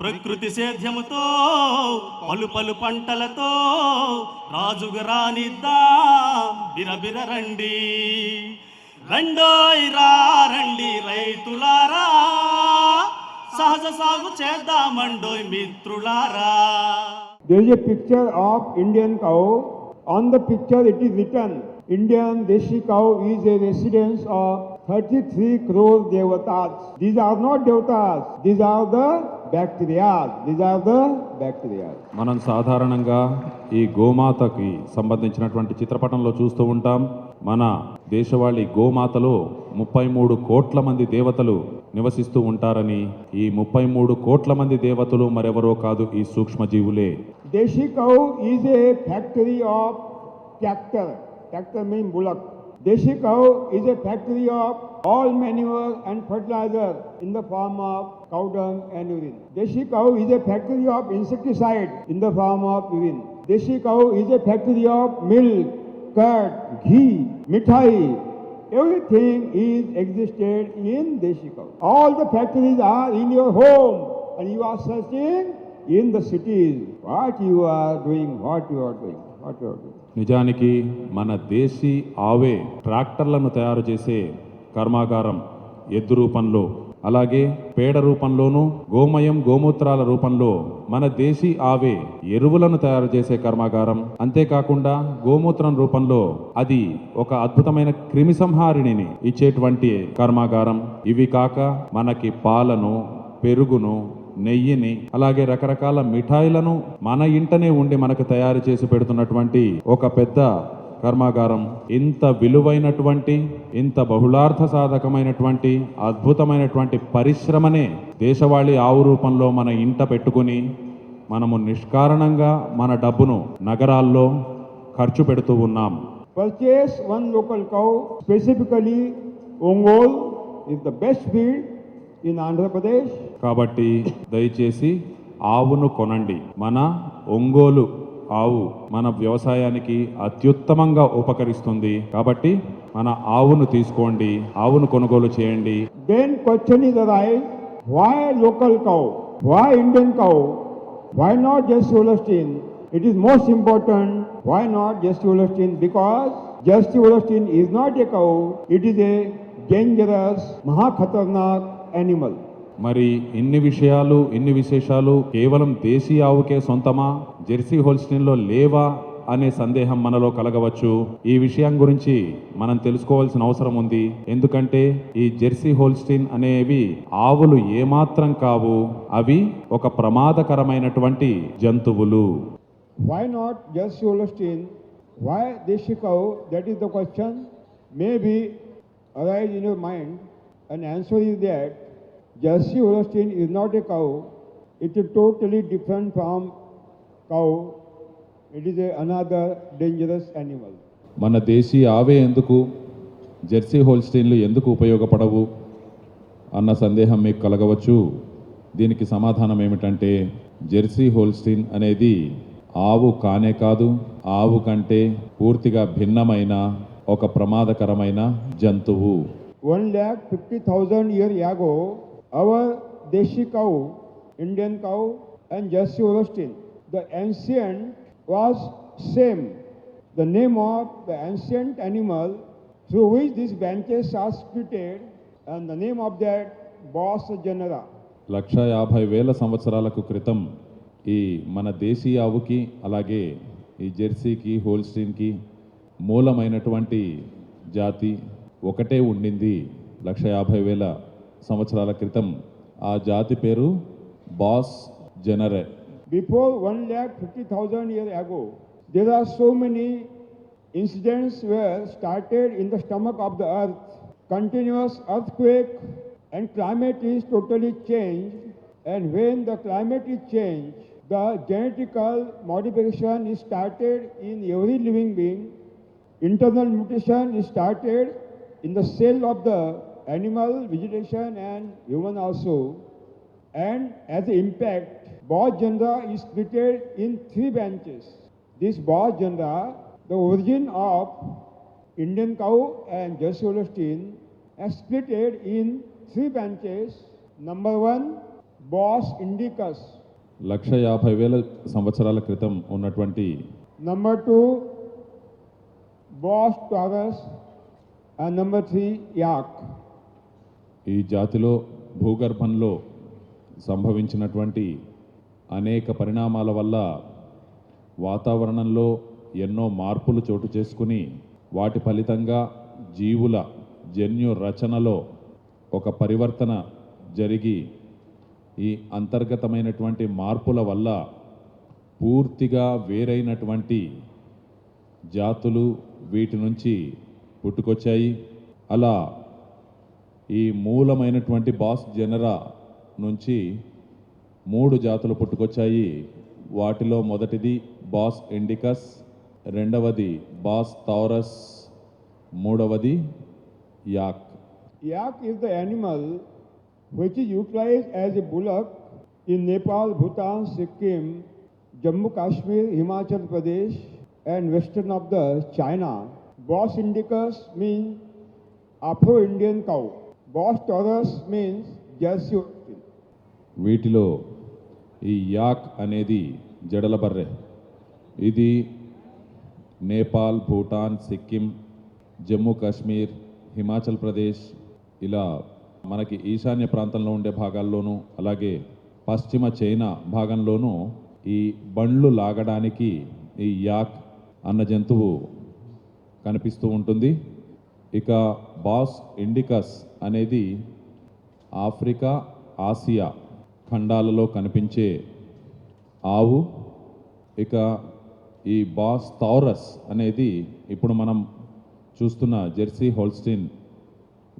ప్రకృతి సేద్యముతో పలు పలు పంటలతో రాజుగా రానిద్దా బిరబిర రండి రండోయ్ రా రండి రైతులారా సహజ సాగు చేద్దామండోయ్ మిత్రులారా There is a picture of Indian cow. On the picture it is written, Indian Deshi cow is a residence of 33 crore devatas. These are not devatas, these are the bacteria. These are the bacteria. మనం సాధారణంగా ఈ గోమాతకి సంబంధించినటువంటి చిత్రపటంలో చూస్తూ ఉంటాం మన దేశవాళీ గోమాతలో ముప్పై మూడు కోట్ల మంది దేవతలు నివసిస్తూ ఉంటారని ఈ ముప్పై మూడు కోట్ల మంది దేవతలు మరెవరో కాదు ఈ సూక్ష్మజీవులే Deshi cow is a factory of tractor. Tractor means bullock. Deshi cow is a factory of all manure and fertilizer in the form of cow dung and urine. Deshi cow is a factory of insecticide in the form of urine. Deshi cow is a factory of milk, curd, ghee, mithai. Everything is existed in Deshi cow. All the factories are in your home and you are searching in the cities what you are doing, what you are doing, what you are doing. నిజానికి మన దేశీ ఆవే ట్రాక్టర్లను తయారు చేసే కర్మాగారం ఎద్దు రూపంలో. అలాగే పేడ రూపంలోనూ గోమయం గోమూత్రాల రూపంలో మన దేశీ ఆవే ఎరువులను తయారు చేసే కర్మాగారం. అంతేకాకుండా గోమూత్రం రూపంలో అది ఒక అద్భుతమైన క్రిమి సంహారిణిని ఇచ్చేటువంటి కర్మాగారం. ఇవి కాక మనకి పాలను పెరుగును నెయ్యిని అలాగే రకరకాల మిఠాయిలను మన ఇంటనే ఉండి మనకు తయారు చేసి పెడుతున్నటువంటి ఒక పెద్ద కర్మాగారం ఇంత విలువైనటువంటి ఇంత బహుళార్థ సాధకమైనటువంటి అద్భుతమైనటువంటి పరిశ్రమనే దేశవాళీ ఆవు రూపంలో మన ఇంట పెట్టుకుని మనము నిష్కారణంగా మన డబ్బును నగరాల్లో ఖర్చు పెడుతూ ఉన్నాం one local cow, specifically Ongol is the best breed in Andhra Pradesh. కాబట్టి దయచేసి ఆవును కొనండి మన ఒంగోలు ఆవు మన వ్యవసాయానికి అత్యుత్తమంగా ఉపకరిస్తుంది. కాబట్టి మన ఆవును తీసుకోండి ఆవును కొనుగోలు చేయండి. Local cow why Indian cow why not just Holstein it is most important why not just Holstein because just Holstein is not a cow it is a dangerous మహా ఖతర్నాక్ ఎనిమల్ మరి ఇన్ని విషయాలు ఇన్ని విశేషాలు? కేవలం దేశీ ఆవుకే సొంతమా? జెర్సీ హోల్స్టీన్లో లేవా? అనే సందేహం మనలో కలగవచ్చు. ఈ విషయం గురించి మనం తెలుసుకోవాల్సిన అవసరం ఉంది. ఎందుకంటే ఈ జెర్సీ హోల్స్టీన్ అనేవి ఆవులు ఏమాత్రం కావు. అవి ఒక ప్రమాదకరమైనటువంటి జంతువులు. Why not Jersey Holstein? Why desi cow? That is the question maybe arise in your mind and answer is that Jersey Holstein is not a cow. It is totally different from cow. It is a, another dangerous animal. మన దేశీ ఆవే ఎందుకు Jersey హోల్స్టీన్లు ఎందుకు ఉపయోగపడవు అన్న సందేహం మీకు కలగవచ్చు దీనికి సమాధానం ఏమిటంటే Jersey Holstein అనేది ఆవు కానే కాదు ఆవు కంటే పూర్తిగా భిన్నమైన ఒక ప్రమాదకరమైన జంతువు One lakh fifty thousand years ago, our Deshi cow, Indian cow, and Jersey Holstein, the ancient was same. The name of the ancient animal through which these branches are splitted, and the name of that Bos genera. లక్ష యాభై వేల సంవత్సరాలకు క్రితం ఈ మన దేశీ ఆవుకి అలాగే ఈ జెర్సీకి హోల్స్టీన్కి మూలమైనటువంటి జాతి ఒకటే ఉండింది లక్ష యాభై వేల సంవత్సరాల క్రితం ఆ జాతి పేరు boss జెనరే Before one lakh fifty thousand years ago, there are so many incidents were started in the stomach of the earth. Continuous earthquake and climate is totally changed. And when the climate is changed, the genetical modification is started in every living being. internal mutation is started in the cell of the animal, vegetation, and human also. And as an impact, Bos genera is split in three branches. This Bos genera, the origin of Indian cow and Jersey Holstein, is split in three branches. Number one, Bos indicus. లక్ష యాభై వేల సంవత్సరాల క్రితం ఉన్నటువంటి Number two, Bos taurus. And number three, yak. ఈ జాతిలో భూగర్భంలో సంభవించినటువంటి అనేక పరిణామాల వల్ల వాతావరణంలో ఎన్నో మార్పులు చోటు చేసుకుని వాటి ఫలితంగా జీవుల జన్యు రచనలో ఒక పరివర్తన జరిగి ఈ అంతర్గతమైనటువంటి మార్పుల వల్ల పూర్తిగా వేరైనటువంటి జాతులు వీటి నుంచి పుట్టుకొచ్చాయి. అలా ఈ మూలమైనటువంటి బాస్ జనరా నుంచి మూడు జాతులు పుట్టుకొచ్చాయి. వాటిలో మొదటిది బాస్ ఇండికస్ రెండవది బాస్ తౌరస్ మూడవది yak. Yak is the animal which utilize as a bullock in Nepal Bhutan Sikkim Jammu Kashmir Himachal Pradesh and western of the China Bos indicus mean Afro Indian cow vast others means Jersey Holstein. వీటిలో ఈ యాక్ అనేది జడల బర్రె ఇది నేపాల్ భూటాన్ సిక్కిం జమ్మూ కాశ్మీర్ హిమాచల్ ప్రదేశ్ ఇలా మనకి ఈశాన్య ప్రాంతంలో ఉండే భాగాల్లోనూ అలాగే పశ్చిమ చైనా భాగంలోనూ ఈ బండ్లు లాగడానికి ఈ యాక్ అన్న జంతువు కనిపిస్తూ ఉంటుంది ఇక బాస్ ఇండికస్ అనేది ఆఫ్రికా ఆసియా ఖండాలలో కనిపించే ఆవు ఇక ఈ బాస్ థౌరస్ అనేది ఇప్పుడు మనం చూస్తున్న జెర్సీ హోల్స్టీన్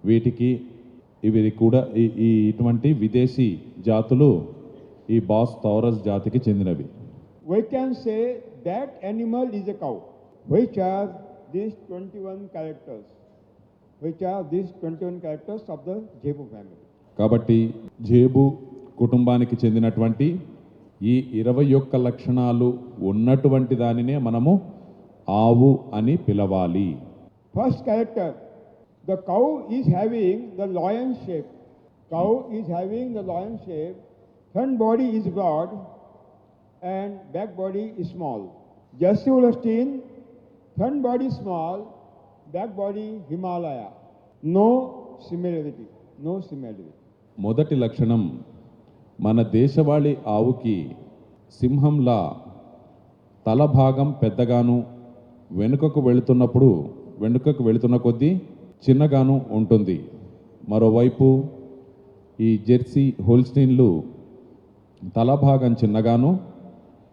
వీటికి ఇవి కూడా ఈ ఈ ఇటువంటి విదేశీ జాతులు ఈ బాస్ థౌరస్ జాతికి చెందినవి We can say that animal is a cow. Which are these 21 characters? కాబట్టి జేబు కుటుంబానికి చెందినటువంటి ఈ ఇరవై యొక్క లక్షణాలు ఉన్నటువంటి దానినే మనము ఆవు అని పిలవాలి. First character the cow is having the lion shape cow is having the lion shape front body is broad and back body is small just Holstein front body small back body Himalaya no similarity. No similarity. మొదటి లక్షణం మన దేశవాళీ ఆవుకి సింహంలా తల భాగం పెద్దగాను వెనుకకు వెళుతున్నప్పుడు వెనుకకు వెళుతున్న కొద్దీ చిన్నగాను ఉంటుంది మరోవైపు ఈ జెర్సీ హోల్స్టీన్లు తల భాగం చిన్నగాను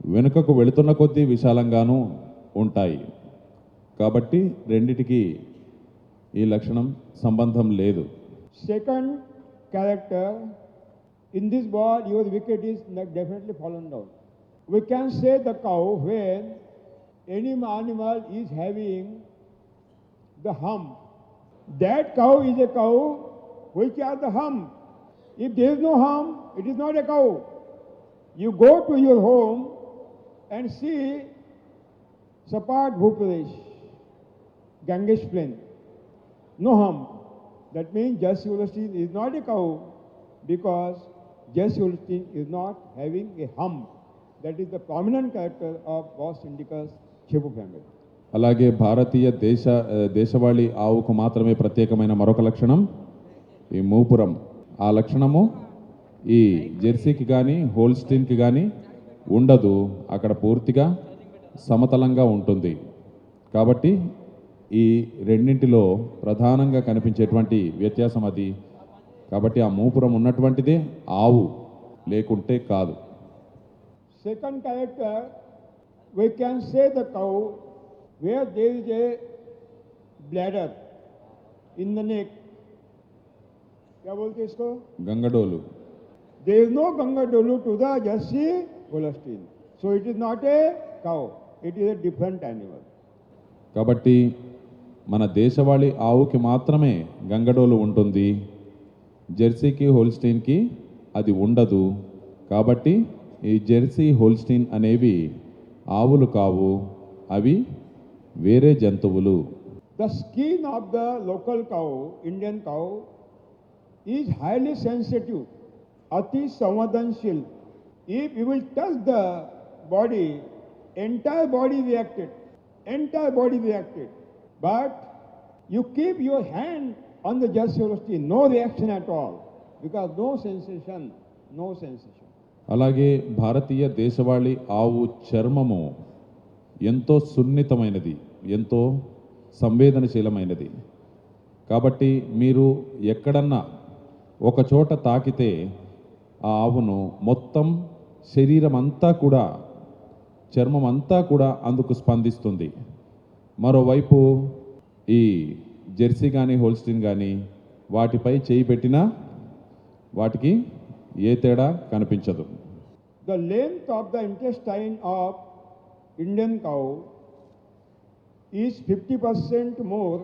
వెనుకకు వెళుతున్న కొద్దీ విశాలంగాను ఉంటాయి కాబట్టి రెండిటికి ఈ లక్షణం సంబంధం లేదు Second character, in this ball, your wicket is not definitely fallen down. We can say the cow when any animal is having the hump. That cow is a cow which has the hump. If there is no hump, it is not a cow. You go to your home and see Sapat Bhupradesh, Ganges plain, no harm. That means Jersey Holstein is not a cow because Jersey Holstein is not having a hump. That is the prominent character of Boss Indica's Chebu family. అలాగే భారతీయ దేశ దేశవాళి ఆవుకు మాత్రమే ప్రత్యేకమైన మరొక లక్షణం ఈ మూపురం ఆ లక్షణము ఈ జెర్సీకి కానీ హోల్స్టీన్కి కానీ ఉండదు అక్కడ పూర్తిగా సమతలంగా ఉంటుంది కాబట్టి ఈ రెండింటిలో ప్రధానంగా కనిపించేటువంటి వ్యత్యాసం అది కాబట్టి ఆ మూపురం ఉన్నటువంటిదే ఆవు లేకుంటే కాదు Second character, we can say the cow where there is a bladder in the neck. क्या बोलते हैं इसको గంగడోలు There is no Ganga Dolu to the Jersey Holstein. So it is not a cow. It is a different animal. కాబట్టి మన దేశవాళీ ఆవుకి మాత్రమే గంగడోలు ఉంటుంది. జెర్సీకి హోల్స్టీన్కి అది ఉండదు. కాబట్టి ఈ జెర్సీ హోల్స్టీన్ అనేవి ఆవులు కావు. అవి వేరే జంతువులు. The skin of the local cow Indian cow is highly sensitive అతి సంవేదనశీల్. ఈ you will touch the body entire body reacted entire body reacted But you keep your hand on the Jersey university no reaction at all, because no sensation, no sensation. అలాగే భారతీయ దేశవాళీ ఆవు చర్మము ఎంతో సున్నితమైనది ఎంతో సంవేదనశీలమైనది. కాబట్టి మీరు ఎక్కడన్నా ఒక చోట తాకితే ఆ ఆవును మొత్తం శరీరం అంతా కూడా చర్మం అంతా కూడా అందుకు స్పందిస్తుంది. మరోవైపు ఈ జెర్సీ కానీ హోల్స్టిన్ కానీ వాటిపై చేయి పెట్టినా వాటికి ఏ తేడా కనిపించదు. The length of the intestine of Indian cow is fifty percent more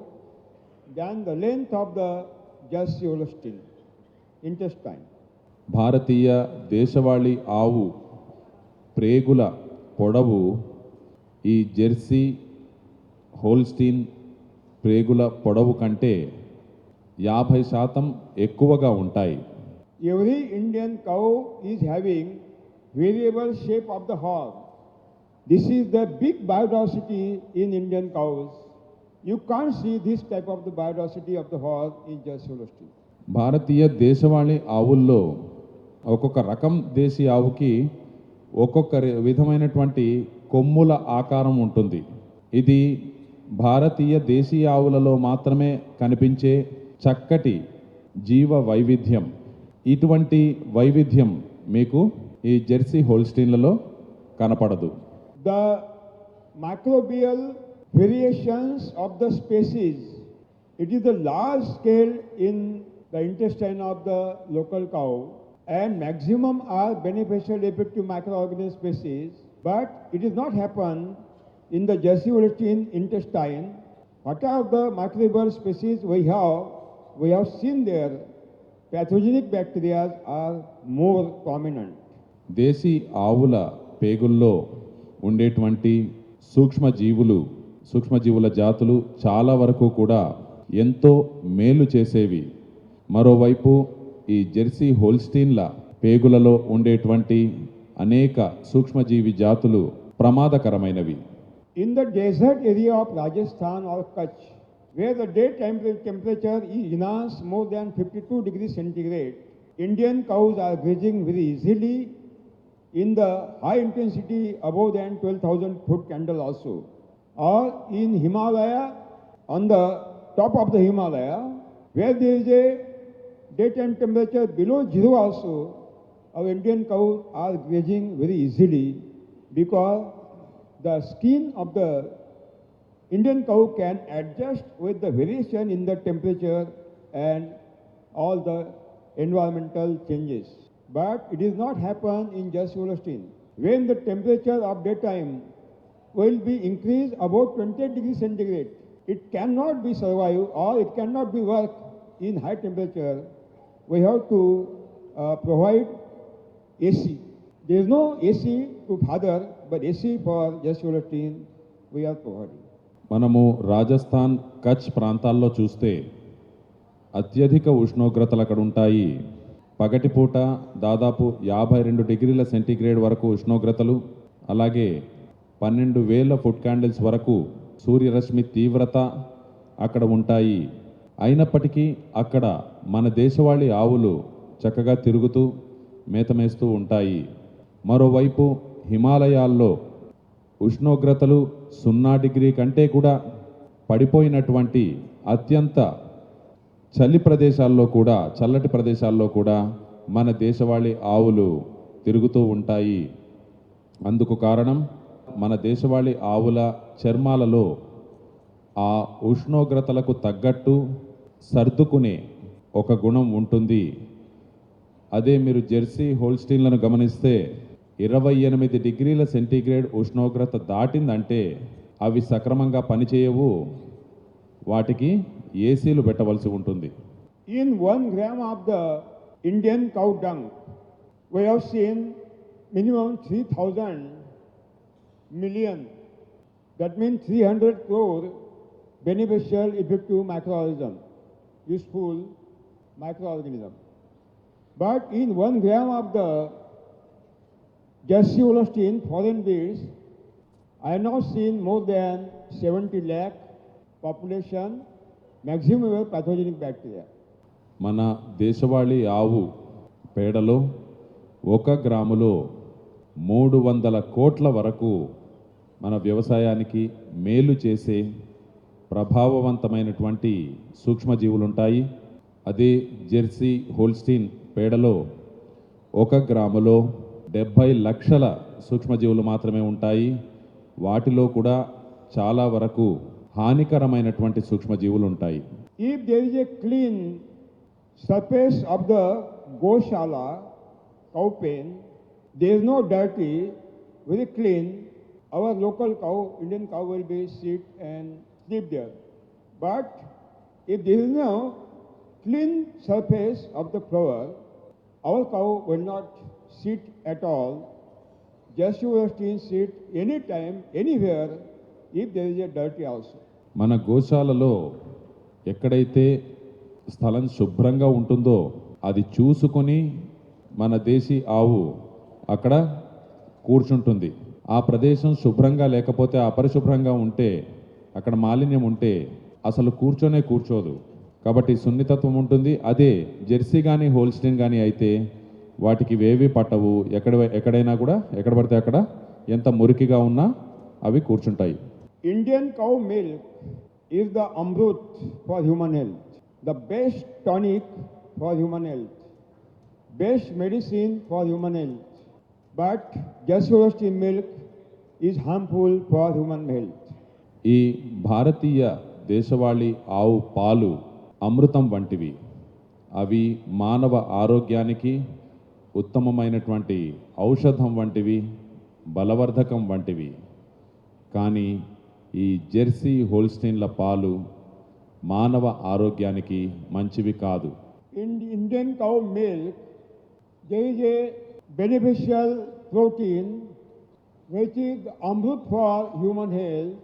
than the length of the Jersey Holstein intestine భారతీయ దేశవాళీ ఆవు ప్రేగుల పొడవు ఈ జెర్సీ హోల్స్టీన్ ప్రేగుల పొడవు కంటే యాభై శాతం ఎక్కువగా ఉంటాయి. Every Indian cow is having variable shape of the horn this is the big biodiversity in Indian cows you can see this type of the biodiversity of the horn in just భారతీయ దేశవాణి ఆవుల్లో ఒక్కొక్క రకం దేశీ ఆవుకి ఒక్కొక్క విధమైనటువంటి కొమ్ముల ఆకారం ఉంటుంది. ఇది భారతీయ దేశీయ ఆవులలో మాత్రమే కనిపించే చక్కటి జీవ వైవిధ్యం. ఇటువంటి వైవిధ్యం మీకు ఈ జెర్సీ హోల్స్టీన్లలో కనపడదు. The microbial variations of the species it is the large scale in the intestine of the local cow and maximum are beneficial effective microorganism species but it is not happen in the Jersey Holstein intestine. What are the microbial species we have? We have seen there pathogenic bacteria are more prominent. దేశీ ఆవుల పేగుల్లో ఉండేటువంటి సూక్ష్మజీవులు సూక్ష్మజీవుల జాతులు చాలా వరకు కూడా ఎంతో మేలు చేసేవి మరోవైపు ఈ జెర్సీ హోల్స్టీన్ల పేగులలో ఉండేటువంటి అనేక సూక్ష్మజీవి జాతులు ప్రమాదకరమైనవి In the desert area of Rajasthan or Kutch, where the day temperature is enhanced more than 52 degrees centigrade, Indian cows are grazing very easily in the high intensity above than 12,000 foot candle also. Or in Himalaya, on the top of the Himalaya, where there is a daytime temperature below zero also, our Indian cows are grazing very easily because the skin of the Indian cow can adjust with the variation in the temperature and all the environmental changes. But it is not happen in Jersey Holstein. When the temperature of daytime will be increased about 28 degrees centigrade, it cannot be survive or it cannot be work in high temperature. We have to uh, provide AC. There is no AC to father, but AC for Jersey Holstein we are మనము రాజస్థాన్ కచ్ ప్రాంతాల్లో చూస్తే అత్యధిక ఉష్ణోగ్రతలు అక్కడ ఉంటాయి. పగటిపూట దాదాపు యాభై రెండు డిగ్రీల సెంటీగ్రేడ్ వరకు ఉష్ణోగ్రతలు అలాగే పన్నెండు వేల ఫుట్ క్యాండిల్స్ వరకు సూర్యరశ్మి తీవ్రత అక్కడ ఉంటాయి. అయినప్పటికీ అక్కడ మన దేశవాళీ ఆవులు చక్కగా తిరుగుతూ మేతమేస్తూ ఉంటాయి. మరోవైపు హిమాలయాల్లో ఉష్ణోగ్రతలు సున్నా డిగ్రీ కంటే కూడా పడిపోయినటువంటి అత్యంత చలి ప్రదేశాల్లో కూడా చల్లటి ప్రదేశాల్లో కూడా మన దేశవాళీ ఆవులు తిరుగుతూ ఉంటాయి. అందుకు కారణం మన దేశవాళీ ఆవుల చర్మాలలో ఆ ఉష్ణోగ్రతలకు తగ్గట్టు సర్దుకునే ఒక గుణం ఉంటుంది. అదే మీరు జెర్సీ హోల్స్టీన్లను గమనిస్తే ఇరవై ఎనిమిది డిగ్రీల సెంటీగ్రేడ్ ఉష్ణోగ్రత దాటిందంటే అవి సక్రమంగా పనిచేయవు. వాటికి ఏసీలు పెట్టవలసి ఉంటుంది. In one gram of the Indian cow dung seen minimum three thousand million that mean three hundred crore beneficial effective microorganism useful microorganism but in one gram of the gram of the Jersey Holstein foreign breeds, I have now seen more than 70 lakh population maximum of pathogenic bacteria. మన దేశవాళీ ఆవు పేడలో ఒక గ్రాములో మూడు వందల కోట్ల వరకు మన వ్యవసాయానికి మేలు చేసే ప్రభావవంతమైనటువంటి సూక్ష్మజీవులుంటాయి అదే జెర్సీ హోల్స్టీన్ పేడలో ఒక గ్రాములో డెబ్బై లక్షల సూక్ష్మజీవులు మాత్రమే ఉంటాయి. వాటిలో కూడా చాలా వరకు హానికరమైనటువంటి సూక్ష్మజీవులు ఉంటాయి. If there is a clean surface of the goshala cow pen they no dirty very clean our local cow Indian cow will be seat and sleep there but if this no clean surface of the floor our cow will not sit at all. Just you will still sit anytime, anywhere, if there is a dirty also. మన గోశాలలో ఎక్కడైతే స్థలం శుభ్రంగా ఉంటుందో అది చూసుకొని మన దేశీ ఆవు అక్కడ కూర్చుంటుంది ఆ ప్రదేశం శుభ్రంగా లేకపోతే అపరిశుభ్రంగా ఉంటే అక్కడ మాలిన్యం ఉంటే అసలు కూర్చొనే కూర్చోదు కాబట్టి సున్నితత్వం ఉంటుంది అదే జెర్సీ కానీ హోల్స్టీన్ కానీ అయితే వాటికి వేవి పట్టవు ఎక్కడ ఎక్కడైనా కూడా ఎక్కడ పడితే అక్కడ ఎంత మురికిగా ఉన్నా అవి కూర్చుంటాయి. Indian cow milk is the amrit for human health the best tonic for human health best medicine for human health but just milk is harmful for human health ఈ భారతీయ దేశవాళీ ఆవు పాలు అమృతం వంటివి. అవి మానవ ఆరోగ్యానికి ఉత్తమమైనటువంటి ఔషధం వంటివి బలవర్ధకం వంటివి. కానీ ఈ జెర్సీ హోల్స్టైన్ల పాలు మానవ ఆరోగ్యానికి మంచివి కాదు. Indian cow milk జైజే beneficial protein which is amrit for human health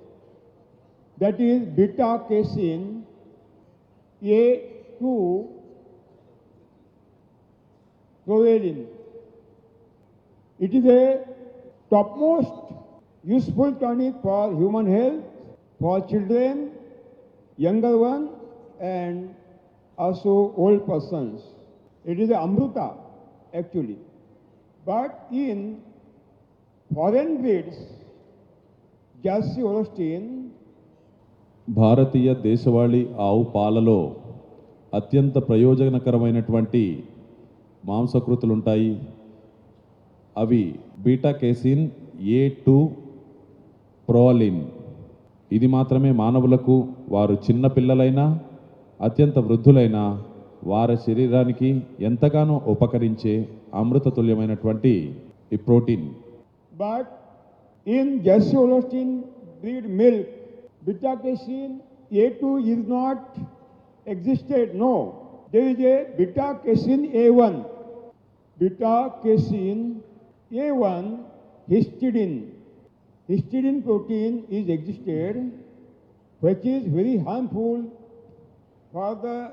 that is beta casein A two provalin. It is a topmost useful tonic for human health, for children, younger one, and also old persons. It is a amruta actually. But in foreign breeds, Jersey Holstein, భారతీయ దేశవాళీ ఆవు పాలలో అత్యంత ప్రయోజనకరమైనటువంటి మాంసకృతులు ఉంటాయి అవి beta casein A two proline. ఇది మాత్రమే మానవులకు వారు చిన్న పిల్లలైనా అత్యంత వృద్ధులైనా వారి శరీరానికి ఎంతగానో ఉపకరించే అమృతతుల్యమైనటువంటి ఈ protein. But in Jersey breed milk beta casein A two A2 not existed no No, there A a A one A1. Beta casein A1 histidine. Histidine protein is existed, which is very harmful for the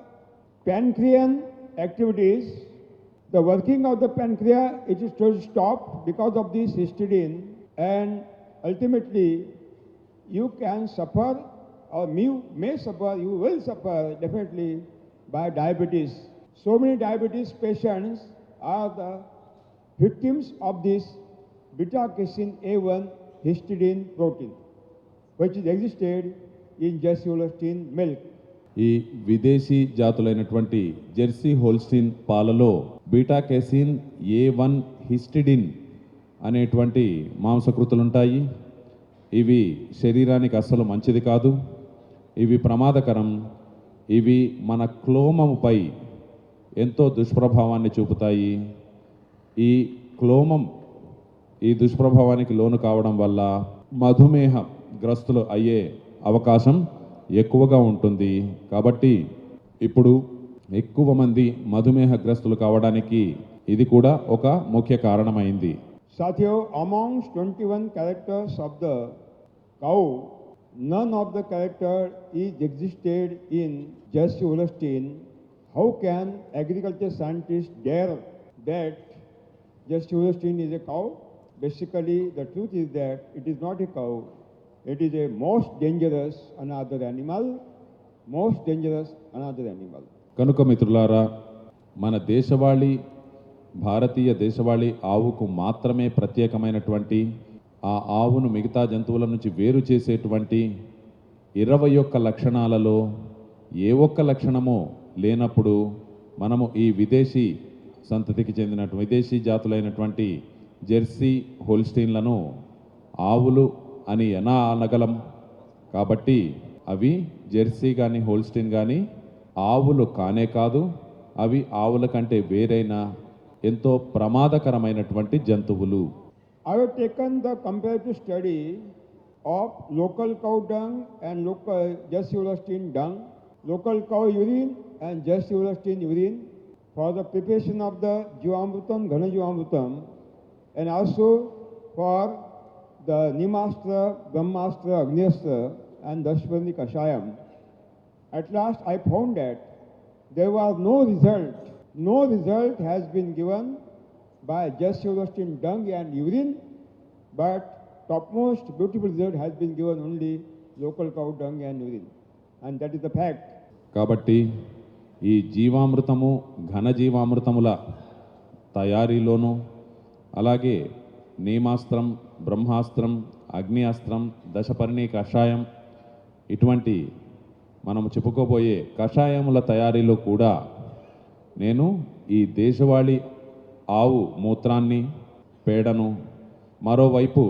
pancreas activities. The working of the pancreas it is to stop because of this histidine, and ultimately you can suffer or you may suffer, you will suffer definitely by diabetes. So many diabetes patients are the victims of this beta casein A1 histidine protein, which is existed in Jersey Holstein milk. ఈ విదేశీ జాతులైనటువంటి Jersey Holstein పాలలో బీటాకేసిన్ ఏ one histidine అనేటువంటి మాంసకృతులు ఉంటాయి. ఇవి శరీరానికి అస్సలు మంచిది కాదు. ఇవి ప్రమాదకరం. ఇవి మన క్లోమముపై ఎంతో దుష్ప్రభావాన్ని చూపుతాయి. ఈ క్లోమం ఈ దుష్ప్రభావానికి లోను కావడం వల్ల మధుమేహ గ్రస్తులు అయ్యే అవకాశం ఎక్కువగా ఉంటుంది. కాబట్టి ఇప్పుడు ఎక్కువ మంది మధుమేహ గ్రస్తులు కావడానికి ఇది కూడా ఒక ముఖ్య కారణమైంది. Satyo, amongst 21 characters of the cow, none of the character is existed in Jesse ఉలస్టీన్ How can agriculture scientists dare that Jesse Holstein is a cow? Basically, the truth is that it is not a cow. It is a most dangerous another animal, most dangerous another animal. కనుక మిత్రులారా మన దేశవాళీ భారతీయ దేశవాళీ ఆవుకు మాత్రమే ప్రత్యేకమైనటువంటి ఆ ఆవును మిగతా జంతువుల నుంచి వేరు చేసేటువంటి ఇరవై ఒక్క లక్షణాలలో ఏ ఒక్క లక్షణమో లేనప్పుడు మనము ఈ విదేశీ సంతతికి చెందిన విదేశీ జాతులైనటువంటి జెర్సీ హోల్స్టీన్లను ఆవులు అని ఎలా అనగలం. కాబట్టి అవి జెర్సీ కానీ హోల్స్టీన్ కానీ ఆవులు కానే కాదు అవి ఆవుల కంటే వేరైన ఎంతో ప్రమాదకరమైనటువంటి జంతువులు. I taken the the study of local cow dung and local local Jersey Holstein dung local cow urine and just Everlasting urine for the preparation of the Jivamrutam, Ghana Jivamrutam, and also for the Nimastra, Brahmastra, Agnistra, and Dashwani Kashayam. At last, I found that there was no result. No result has been given by just Everlasting dung and urine, but topmost beautiful result has been given only local cow dung and urine. And that is the fact. Kabatti ఈ జీవామృతము ఘన జీవామృతముల తయారీలోనూ అలాగే నీమాస్త్రం బ్రహ్మాస్త్రం అగ్ని అస్త్రం దశపర్ణి కషాయం ఇటువంటి మనము చెప్పుకోబోయే కషాయముల తయారీలో కూడా నేను ఈ దేశవాళీ ఆవు మూత్రాన్ని పేడను మరోవైపు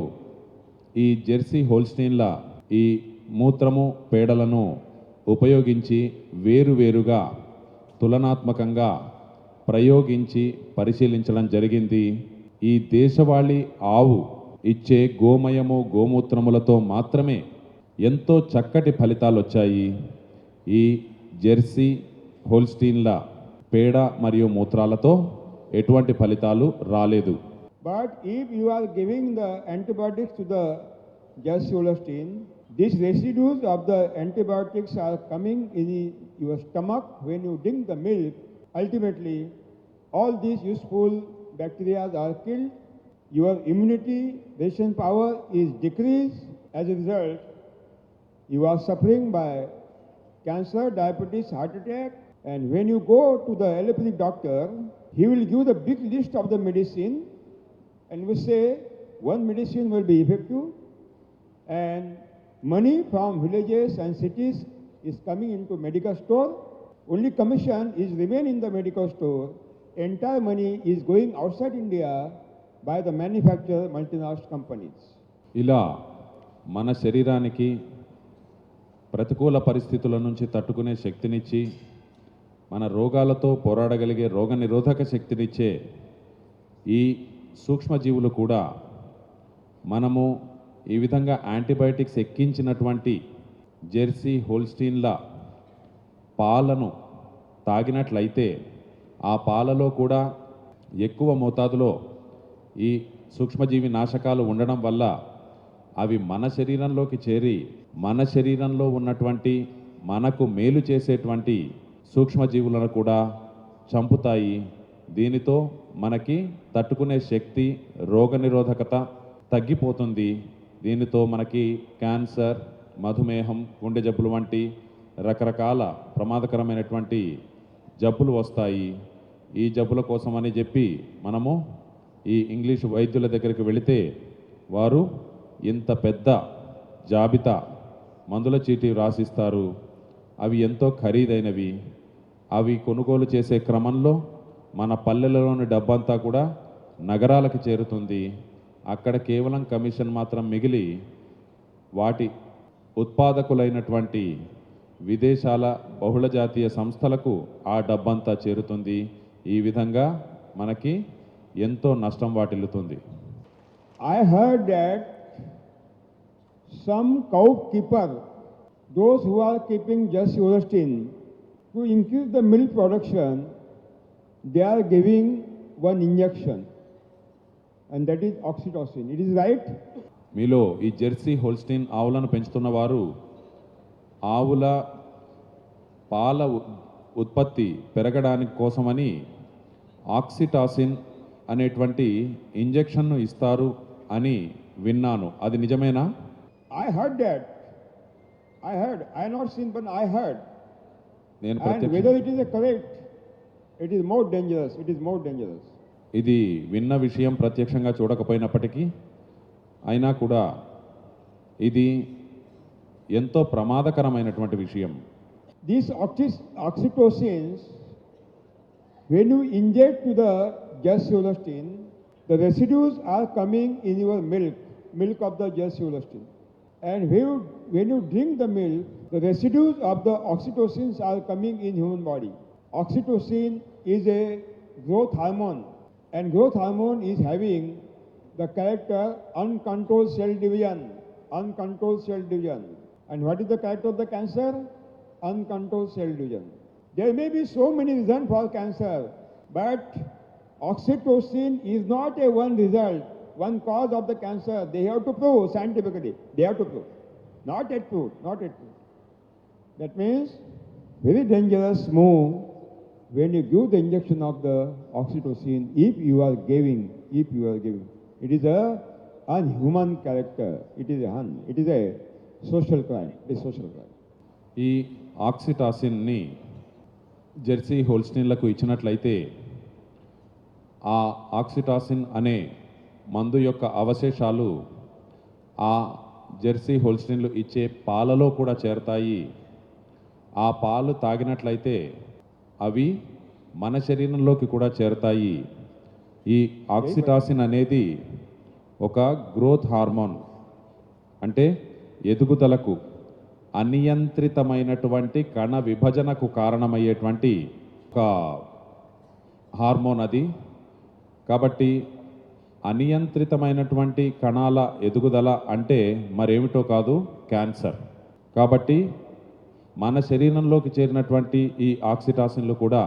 ఈ జెర్సీ హోల్స్టీన్ల ఈ మూత్రము పేడలను ఉపయోగించి వేరువేరుగా తులనాత్మకంగా ప్రయోగించి పరిశీలించడం జరిగింది. ఈ దేశవాళీ ఆవు ఇచ్చే గోమయము గోమూత్రములతో మాత్రమే ఎంతో చక్కటి ఫలితాలు వచ్చాయి ఈ జెర్సీ హోల్స్టీన్ల పేడ మరియు మూత్రాలతో ఎటువంటి ఫలితాలు రాలేదు. But if you are giving the antibiotics to the Jersey Holstein this residues of the antibiotics are coming in your stomach when you drink the milk. Ultimately, all these useful bacteria are killed. Your immunity, resistance power is decreased. As a result, you are suffering by cancer, diabetes, heart attack. And when you go to the allopathic doctor, he will give the big list of the medicine and will say one medicine will be effective and money from villages and cities is coming into medical store. Only commission is remain in the medical store. Entire money is going outside India by the manufacturer multinational companies. ఇలా మన శరీరానికి ప్రతికూల పరిస్థితుల నుంచి తట్టుకునే శక్తినిచ్చి మన రోగాలతో పోరాడగలిగే రోగ నిరోధక శక్తినిచ్చే ఈ సూక్ష్మజీవులు కూడా మనము ఈ విధంగా యాంటీబయాటిక్స్ ఎక్కించినటువంటి జెర్సీ హోల్స్టీన్ల పాలను తాగినట్లయితే ఆ పాలలో కూడా ఎక్కువ మోతాదులో ఈ సూక్ష్మజీవి నాశకాలు ఉండడం వల్ల అవి మన శరీరంలోకి చేరి మన శరీరంలో ఉన్నటువంటి మనకు మేలు చేసేటువంటి సూక్ష్మజీవులను కూడా చంపుతాయి. దీనితో మనకి తట్టుకునే శక్తి రోగనిరోధకత తగ్గిపోతుంది. దీనితో మనకి క్యాన్సర్ మధుమేహం గుండె జబ్బులు వంటి రకరకాల ప్రమాదకరమైనటువంటి జబ్బులు వస్తాయి. ఈ జబ్బుల కోసమని చెప్పి మనము ఈ ఇంగ్లీష్ వైద్యుల దగ్గరికి వెళితే వారు ఇంత పెద్ద జాబితా మందుల చీటీ రాసిస్తారు. అవి ఎంతో ఖరీదైనవి. అవి కొనుగోలు చేసే క్రమంలో మన పల్లెలలోని డబ్బంతా కూడా నగరాలకు చేరుతుంది. అక్కడ కేవలం కమిషన్ మాత్రం మిగిలి వాటి ఉత్పాదకులైనటువంటి విదేశాల బహుళ జాతీయ సంస్థలకు ఆ డబ్బంతా చేరుతుంది. ఈ విధంగా మనకి ఎంతో నష్టం వాటిల్లుతుంది. I heard that some cow keeper those who are keeping just Holstein to increase the milk production they are giving one injection and that is oxytocin it is right మీలో ఈ జెర్సీ హోల్స్టీన్ ఆవులను పెంచుతున్న వారు ఆవుల పాల ఉత్పత్తి పెరగడానికి కోసమని ఆక్సిటాసిన్ అనేటువంటి ఇంజెక్షన్ను ఇస్తారు అని విన్నాను అది నిజమేనా heard that. I heard. I have not seen, but I heard. నేను it is a correct, it is more dangerous. It is more dangerous. ఇది విన్న విషయం ప్రత్యక్షంగా చూడకపోయినప్పటికీ అయినా కూడా ఇది ఎంతో ప్రమాదకరమైనటువంటి విషయం. These axis oxytocins when you inject to the just Holstein the residues are coming in your milk milk of the just Holstein and when when you drink the milk the residues of the oxytocins are coming in human body oxytocin is a growth hormone and growth hormone is having the character uncontrolled cell division, uncontrolled cell division. And what is the character of the cancer? Uncontrolled cell division. There may be so many reasons for cancer, but oxytocin is not a one result, one cause of the cancer. They have to prove scientifically. They have to prove. Not yet proved, not yet proved. That means very dangerous move when you give the injection of the oxytocin if you are giving, if you are giving. It is a unhuman character. It is a un, it is a social crime. It is social crime. ఈ ఆక్సిటాసిన్ని Jersey హోల్స్టీన్లకు ఇచ్చినట్లయితే ఆ oxytocin అనే మందు యొక్క అవశేషాలు ఆ Jersey హోల్స్టీన్లు ఇచ్చే పాలలో కూడా చేరతాయి ఆ పాలు తాగినట్లయితే అవి మన శరీరంలోకి కూడా చేరతాయి ఈ ఆక్సిటాసిన్ అనేది ఒక గ్రోత్ హార్మోన్ అంటే ఎదుగుదలకు అనియంత్రితమైనటువంటి కణ విభజనకు కారణమయ్యేటువంటి ఒక హార్మోన్ అది. కాబట్టి అనియంత్రితమైనటువంటి కణాల ఎదుగుదల అంటే మరేమిటో కాదు క్యాన్సర్ కాబట్టి మన శరీరంలోకి చేరినటువంటి ఈ ఆక్సిటాసిన్లు కూడా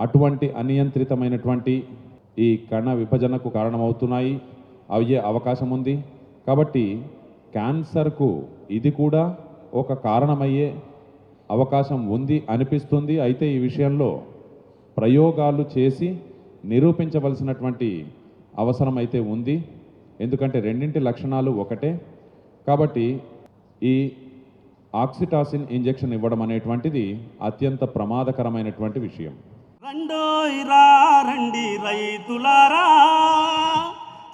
అటువంటి అనియంత్రితమైనటువంటి ఈ కణ విభజనకు కారణమవుతున్నాయి. అయ్యే అవకాశం ఉంది. కాబట్టి క్యాన్సర్కు ఇది కూడా ఒక కారణమయ్యే అవకాశం ఉంది అనిపిస్తుంది. అయితే ఈ విషయంలో ప్రయోగాలు చేసి నిరూపించవలసినటువంటి అవసరం అయితే ఉంది. ఎందుకంటే రెండింటి లక్షణాలు ఒకటే. కాబట్టి ఈ ఆక్సిటాసిన్ ఇంజెక్షన్ ఇవ్వడం అనేటువంటిది అత్యంత ప్రమాదకరమైనటువంటి విషయం. రండోయ్ రండి రైతులారా.